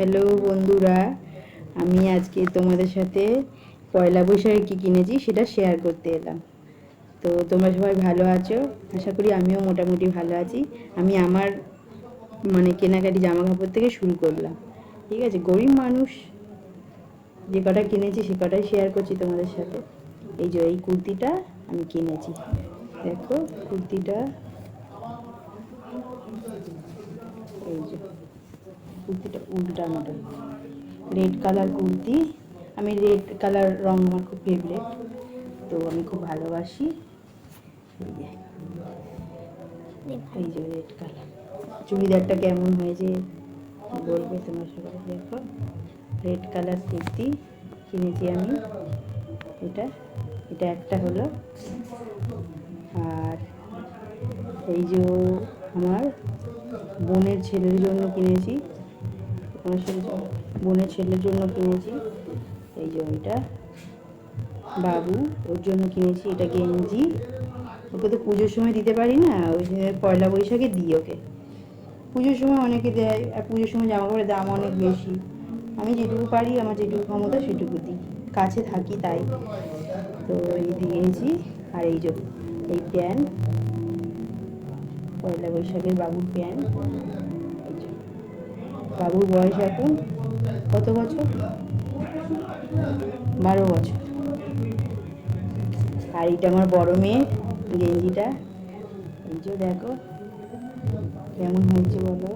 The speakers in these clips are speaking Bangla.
হ্যালো বন্ধুরা, আমি আজকে তোমাদের সাথে পয়লা বৈশাখে কী কিনেছি সেটা শেয়ার করতে এলাম। তো তোমরা সবাই ভালো আছো? আশা করি আমিও মোটামুটি ভালো আছি। আমি আমার মানে কেনাকাটি জামা কাপড় থেকে শুরু করলাম। ঠিক আছে, গরিব মানুষ যে কটা কিনেছি সে কটাই শেয়ার করছি তোমাদের সাথে। এই যে এই কুর্তিটা আমি কিনেছি। দেখো কুর্তিটা। এই যে। কুর্তিটা উল্টানোটা রেড কালার কুর্তি। আমি রেড কালার রং আমার খুব ফেভারেট তো আমি খুব ভালোবাসি। এই যে। রেড কালার চুড়িদারটা কেমন হয়েছে? বলবে তোমার সবাই? দেখো। রেড কালার কুর্তি কিনেছি আমি। এটা এটা একটা হলো। আর এই যে আমার বোনের ছেলের জন্য কিনেছি। আমার বোনের ছেলের জন্য কিনেছি, এই ওইটা। বাবু, ওর জন্য কিনেছি, এটা গেঞ্জি। ওকে তো পুজোর সময় দিতে পারি না, ওই পয়লা বৈশাখে দিই ওকে। পুজোর সময় অনেকে দেয়, আর পুজোর সময় জামা কাপড়ের দাম অনেক বেশি। আমি যেটুকু পারি, আমার যেটুকু ক্ষমতা সেটুকু দিই। কাছে থাকি তাই। তো এই দিয়েছি, আর এই যে, এই প্যান্ট। পয়লা বৈশাখের বাবুর প্যান্ট। বাবুর বয়স এখন কত বছর? বারো বছর। আর এইটা আমার বড় মেয়ের, গেঞ্জিটা। এই যে দেখো, কেমন হয়েছে বলো?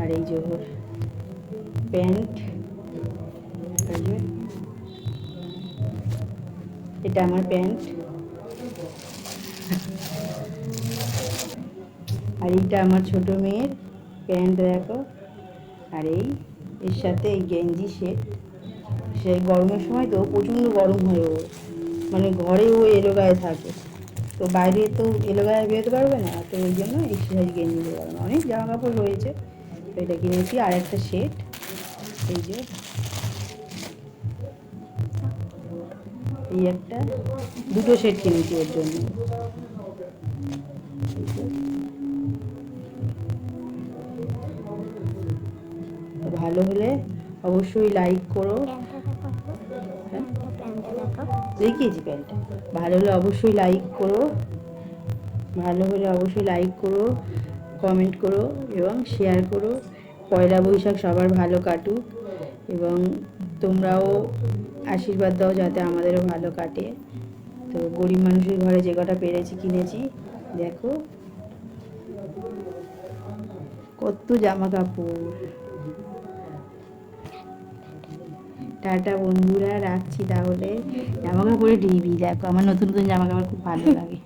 আর এই যে ওর প্যান্ট এটা আমার প্যান্ট। আর এইটা আমার ছোট মেয়ের, প্যান্ট দেখো। আর এই, এর সাথে এই গেঞ্জি সেট। সে গরমের সময় তো প্রচণ্ড গরম হয় ও। মানে ঘরে ও এলো গায়ে থাকে। তো বাইরে তো এলো গায়ে বেরোতে পারবে না। তো ওই জন্য এই সাইজ গেঞ্জি না অনেক জামা কাপড় রয়েছে। তো এটা কিনেছি আর একটা সেট। এই যে। এই একটা। দুটো সেট কিনেছি ওর জন্য। ভালো হলে অবশ্যই লাইক করো। দেখিয়েছি প্যান্টটা। ভালো হলে অবশ্যই লাইক করো। ভালো হলে অবশ্যই লাইক করো কমেন্ট করো এবং শেয়ার করো। পয়লা বৈশাখ সবার ভালো কাটুক এবং তোমরাও আশীর্বাদ দাও যাতে আমাদেরও ভালো কাটে। তো গরিব মানুষের ঘরে যে কটা পেরেছি, কিনেছি, দেখো। কত জামা কাপড়। টাটা বন্ধুরা, রাখছি তাহলে। জামা কাপড়ে ডিবি দেখো, আমার নতুন নতুন জামা কাপড় খুব ভালো লাগে।